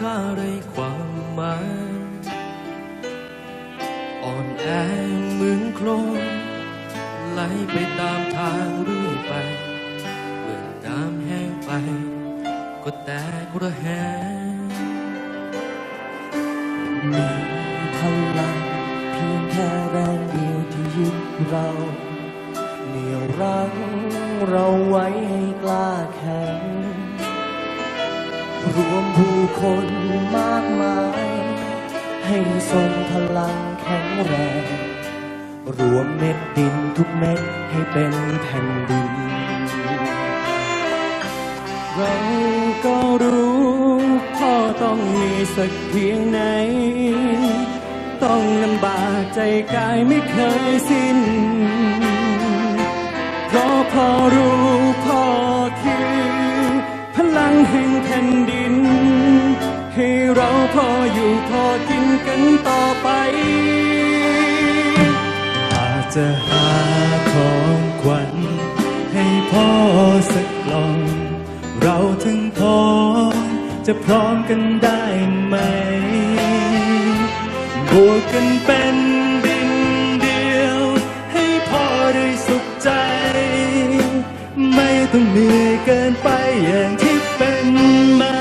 ค่าไรความหมายอ่อนแอเหมือนโคลนไหลไปตามทางเรื่อยไปเมื่อน้ำแห้งไป ก็แตกระแหงมีพลังเพียงแค่แรงเดียวที่ยึดเราเหนี่ยวรั้งเราไว้ให้กล้าแข็ง รวมผู้คนมากมาย ให้ทรงพลังแข็งแรง รวมเม็ดดินทุกเม็ดให้เป็นแผ่นดิน เราก็รู้พ่อต้องมีสักเพียงไหน ต้องลำบากใจกายไม่เคยสิ้นเพราะพ่อรู้พ พออยู่พอกินกันต่อไป อาจจะหาของขวัญให้พ่อสักกล่อง เราถึงพร้อมจะพร้อมกันได้ไหม บวกกันเป็นดินเดียว ให้พ่อได้สุขใจ ไม่ต้องเหนื่อยเกินไปอย่างที่เป็นมา